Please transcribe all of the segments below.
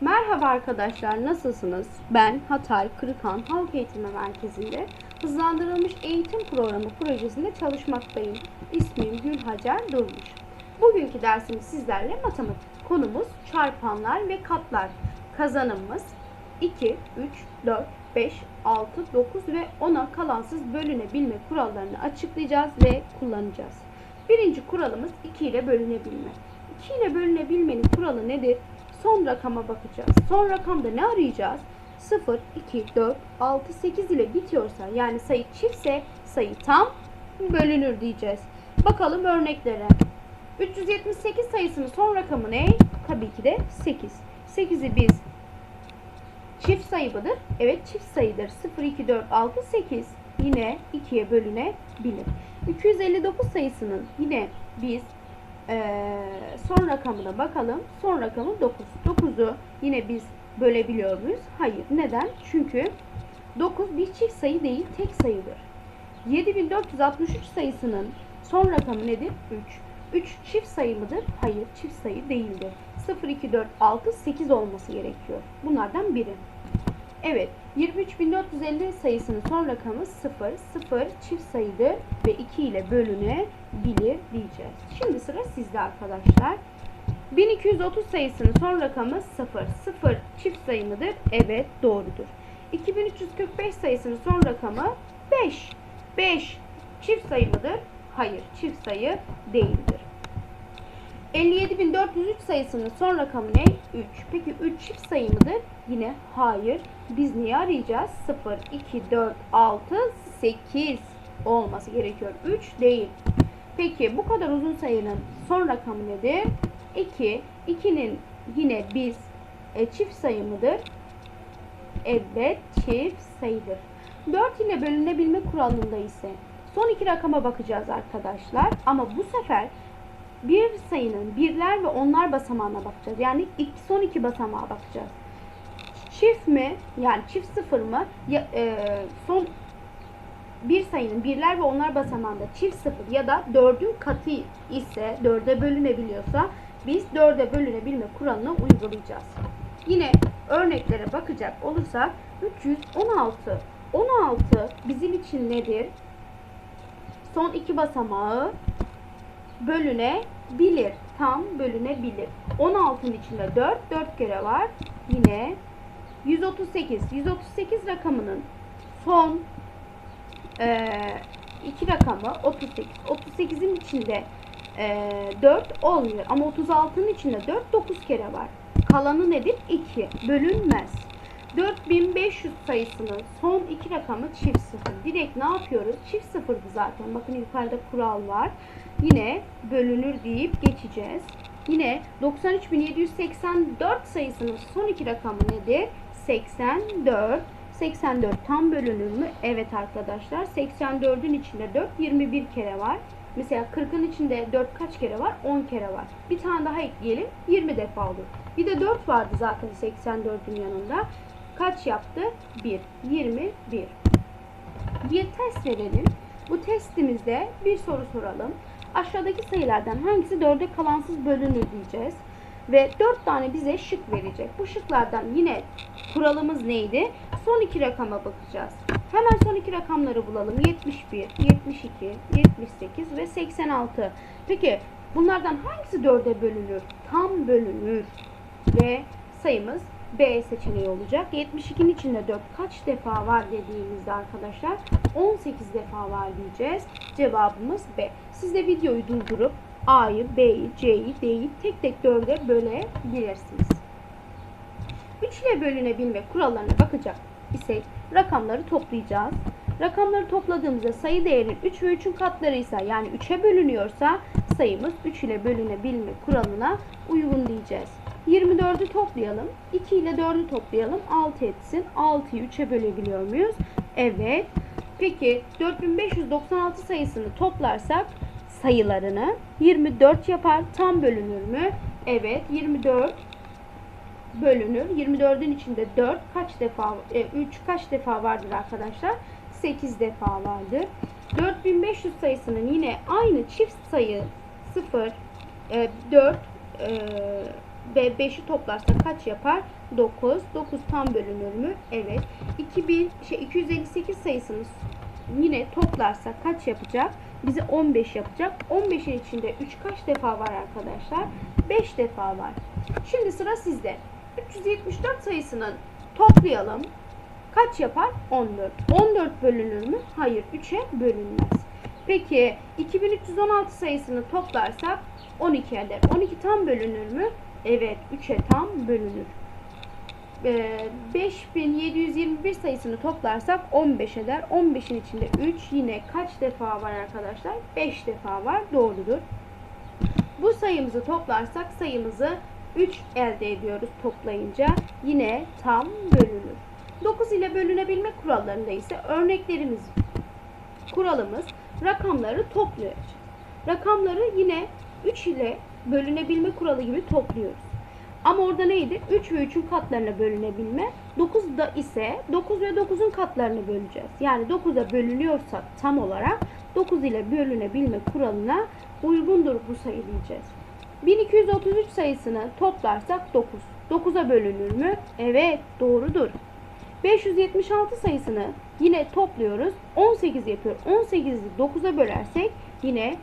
Merhaba arkadaşlar, nasılsınız? Ben Hatay Kırıkhan Halk Eğitimi Merkezi'nde hızlandırılmış eğitim programı projesinde çalışmaktayım. İsmim Gülhacer Durmuş. Bugünkü dersimiz sizlerle matematik. Konumuz çarpanlar ve katlar. Kazanımımız 2, 3, 4, 5, 6, 9 ve 10'a kalansız bölünebilme kurallarını açıklayacağız ve kullanacağız. Birinci kuralımız 2 ile bölünebilme. 2 ile bölünebilmenin kuralı nedir? Son rakama bakacağız. Son rakamda ne arayacağız? 0, 2, 4, 6, 8 ile bitiyorsa yani sayı çiftse sayı tam bölünür diyeceğiz. Bakalım örneklere. 378 sayısının son rakamı ne? Tabii ki de 8. 8'i biz çift sayı mıdır? Evet çift sayıdır. 0, 2, 4, 6, 8 yine 2'ye bölünebilir. 259 sayısının yine biz ee, son rakamına bakalım. Son rakamı 9. 9'u yine biz bölebiliyor muyuz? Hayır. Neden? Çünkü 9 bir çift sayı değil, tek sayıdır. 7463 sayısının son rakamı nedir? 3. 3 çift sayı mıdır? Hayır, çift sayı değildir. 0, 2, 4, 6, 8 olması gerekiyor. Bunlardan biri. Evet, 23450 sayısının son rakamı 0, 0 çift sayıdır ve 2 ile bölünebilir diyeceğiz. Şimdi sıra sizde arkadaşlar. 1230 sayısının son rakamı 0, 0 çift sayı mıdır? Evet, doğrudur. 2345 sayısının son rakamı 5, 5 çift sayı mıdır? Hayır, çift sayı değildir. 57403 sayısının son rakamı ne? 3. Peki 3 çift sayı mıdır? Yine hayır. Biz niye arayacağız? 0, 2, 4, 6, 8 olması gerekiyor. 3 değil. Peki bu kadar uzun sayının son rakamı nedir? 2. 2'nin yine biz e, çift sayı mıdır? Evet çift sayıdır. 4 ile bölünebilme kuralında ise son iki rakama bakacağız arkadaşlar. Ama bu sefer bir sayının birler ve onlar basamağına bakacağız. Yani ilk son iki basamağa bakacağız. Çift mi yani çift sıfır mı ya, e, son bir sayının birler ve onlar basamağında çift sıfır ya da dördün katı ise dörde bölünebiliyorsa biz dörde bölünebilme kuralını uygulayacağız. Yine örneklere bakacak olursak 316 16 bizim için nedir? Son iki basamağı bölünebilir. Tam bölünebilir. 16'nın içinde 4, 4 kere var. Yine 138. 138 rakamının son e, iki rakamı 38. 38'in içinde e, 4 olmuyor. Ama 36'nın içinde 4, 9 kere var. Kalanı nedir? 2. Bölünmez. 4500 sayısının son iki rakamı çift sıfır. Direkt ne yapıyoruz? Çift sıfırdı zaten. Bakın yukarıda kural var. Yine bölünür deyip geçeceğiz. Yine 93784 sayısının son iki rakamı nedir? 84. 84 tam bölünür mü? Evet arkadaşlar. 84'ün içinde 4 21 kere var. Mesela 40'ın içinde 4 kaç kere var? 10 kere var. Bir tane daha ekleyelim. 20 defa olur. Bir de 4 vardı zaten 84'ün yanında. Kaç yaptı? 1. 21. Bir test verelim. Bu testimizde bir soru soralım. Aşağıdaki sayılardan hangisi 4'e kalansız bölünür diyeceğiz. Ve 4 tane bize şık verecek. Bu şıklardan yine kuralımız neydi? Son iki rakama bakacağız. Hemen son iki rakamları bulalım. 71, 72, 78 ve 86. Peki bunlardan hangisi 4'e bölünür? Tam bölünür. Ve sayımız B seçeneği olacak. 72'nin içinde 4 kaç defa var dediğimizde arkadaşlar 18 defa var diyeceğiz. Cevabımız B. Siz de videoyu durdurup A'yı, B'yi, C'yi, D'yi tek tek 4'e bölebilirsiniz. 3 ile bölünebilme kurallarına bakacak isek rakamları toplayacağız. Rakamları topladığımızda sayı değerinin 3 ve 3'ün katları ise yani 3'e bölünüyorsa sayımız 3 ile bölünebilme kuralına uygun diyeceğiz. 24'ü toplayalım. 2 ile 4'ü toplayalım. 6 etsin. 6'yı 3'e bölebiliyor muyuz? Evet. Peki 4596 sayısını toplarsak sayılarını 24 yapar. Tam bölünür mü? Evet. 24 bölünür. 24'ün içinde 4 kaç defa, e, 3 kaç defa vardır arkadaşlar? 8 defa vardır. 4500 sayısının yine aynı çift sayı 0, e, 4, e, ve 5'i toplarsa kaç yapar? 9. 9 tam bölünür mü? Evet. 2000 şey 258 sayısını yine toplarsa kaç yapacak? Bize 15 yapacak. 15'in içinde 3 kaç defa var arkadaşlar? 5 defa var. Şimdi sıra sizde. 374 sayısının toplayalım. Kaç yapar? 14. 14 bölünür mü? Hayır. 3'e bölünmez. Peki 2316 sayısını toplarsak 12 eder. 12 tam bölünür mü? Evet. 3'e tam bölünür. Ee, 5721 sayısını toplarsak 15 eder. 15'in içinde 3 yine kaç defa var arkadaşlar? 5 defa var. Doğrudur. Bu sayımızı toplarsak sayımızı 3 elde ediyoruz toplayınca. Yine tam bölünür. 9 ile bölünebilme kurallarında ise örneklerimiz kuralımız rakamları topluyoruz. Rakamları yine 3 ile bölünebilme kuralı gibi topluyoruz. Ama orada neydi? 3 ve 3'ün katlarına bölünebilme. 9'da ise 9 ve 9'un katlarını böleceğiz. Yani 9'a bölünüyorsa tam olarak 9 ile bölünebilme kuralına uygundur bu sayı diyeceğiz. 1233 sayısını toplarsak 9. 9'a bölünür mü? Evet doğrudur. 576 sayısını yine topluyoruz. 18 yapıyor. 18'i 9'a bölersek yine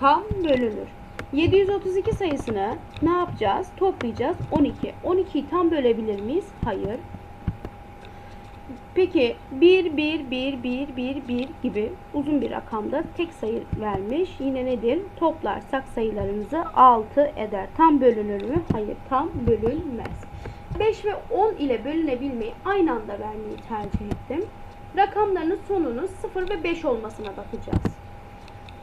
tam bölünür. 732 sayısını ne yapacağız? Toplayacağız. 12. 12'yi tam bölebilir miyiz? Hayır. Peki 1, 1, 1, 1, 1, 1 gibi uzun bir rakamda tek sayı vermiş. Yine nedir? Toplarsak sayılarımızı 6 eder. Tam bölünür mü? Hayır tam bölünmez. 5 ve 10 ile bölünebilmeyi aynı anda vermeyi tercih ettim. Rakamlarının sonunun 0 ve 5 olmasına bakacağız.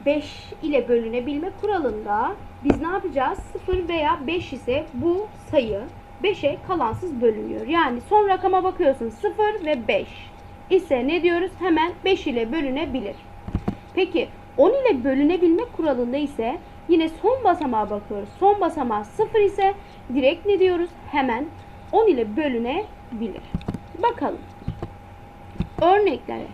5 ile bölünebilme kuralında biz ne yapacağız? 0 veya 5 ise bu sayı 5'e kalansız bölünüyor. Yani son rakama bakıyorsun 0 ve 5 ise ne diyoruz? Hemen 5 ile bölünebilir. Peki 10 ile bölünebilme kuralında ise yine son basamağa bakıyoruz. Son basamağı 0 ise direkt ne diyoruz? Hemen 10 ile bölünebilir. Bakalım. Örneklere.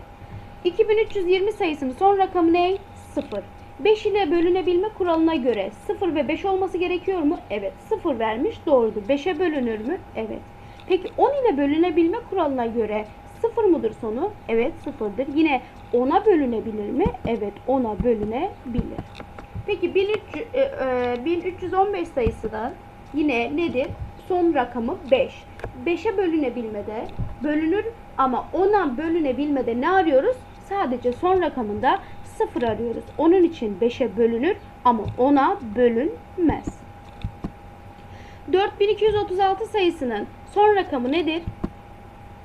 2320 sayısının son rakamı ne? 0. 5 ile bölünebilme kuralına göre 0 ve 5 olması gerekiyor mu? Evet. 0 vermiş doğrudur. 5'e bölünür mü? Evet. Peki 10 ile bölünebilme kuralına göre 0 mıdır sonu? Evet 0'dır. Yine 10'a bölünebilir mi? Evet 10'a bölünebilir. Peki 1300, e, e, 1315 sayısı da yine nedir? Son rakamı 5. 5'e bölünebilmede bölünür ama 10'a bölünebilmede ne arıyoruz? Sadece son rakamında 0 arıyoruz. Onun için 5'e bölünür ama 10'a bölünmez. 4236 sayısının son rakamı nedir?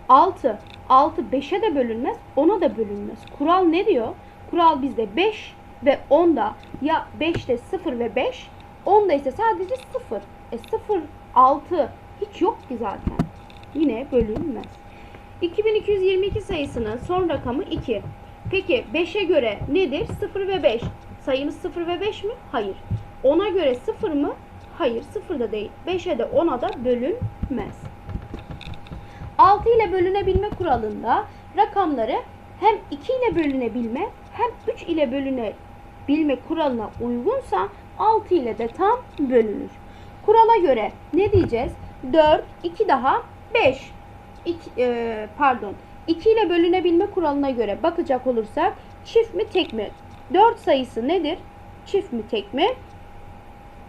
6. 6 5'e de bölünmez, 10'a da bölünmez. Kural ne diyor? Kural bizde 5 ve 10'da ya 5'te 0 ve 5, 10'da ise sadece 0. E 0, 6 hiç yok ki zaten. Yine bölünmez. 2222 sayısının son rakamı 2. Peki 5'e göre nedir? 0 ve 5. Sayımız 0 ve 5 mi? Hayır. 10'a göre 0 mı? Hayır 0 da değil. 5'e de 10'a da bölünmez. 6 ile bölünebilme kuralında rakamları hem 2 ile bölünebilme hem 3 ile bölünebilme kuralına uygunsa 6 ile de tam bölünür. Kurala göre ne diyeceğiz? 4, 2 daha 5. 2, e, pardon. 2 ile bölünebilme kuralına göre bakacak olursak çift mi tek mi? 4 sayısı nedir? Çift mi tek mi?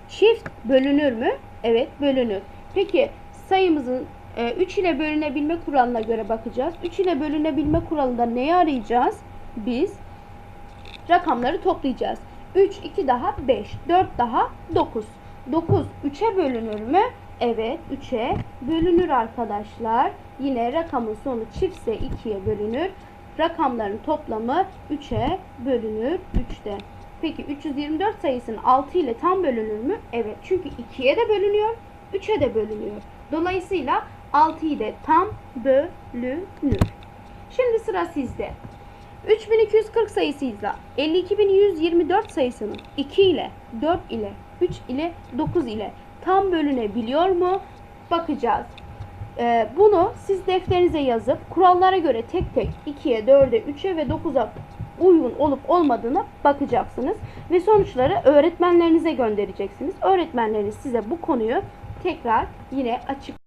Çift bölünür mü? Evet bölünür. Peki sayımızın 3 ile bölünebilme kuralına göre bakacağız. 3 ile bölünebilme kuralında neyi arayacağız? Biz rakamları toplayacağız. 3, 2 daha 5, 4 daha 9. 9 3'e bölünür mü? Evet 3'e bölünür arkadaşlar. Yine rakamın sonu çiftse 2'ye bölünür. Rakamların toplamı 3'e bölünür 3'te. Peki 324 sayısının 6 ile tam bölünür mü? Evet çünkü 2'ye de bölünüyor 3'e de bölünüyor. Dolayısıyla 6'yı da tam bölünür. Şimdi sıra sizde. 3240 sayısıyla 52124 sayısının 2 ile 4 ile 3 ile 9 ile tam bölünebiliyor mu? Bakacağız. Ee, bunu siz defterinize yazıp kurallara göre tek tek 2'ye, 4'e, 3'e ve 9'a uygun olup olmadığına bakacaksınız. Ve sonuçları öğretmenlerinize göndereceksiniz. Öğretmenleriniz size bu konuyu tekrar yine açık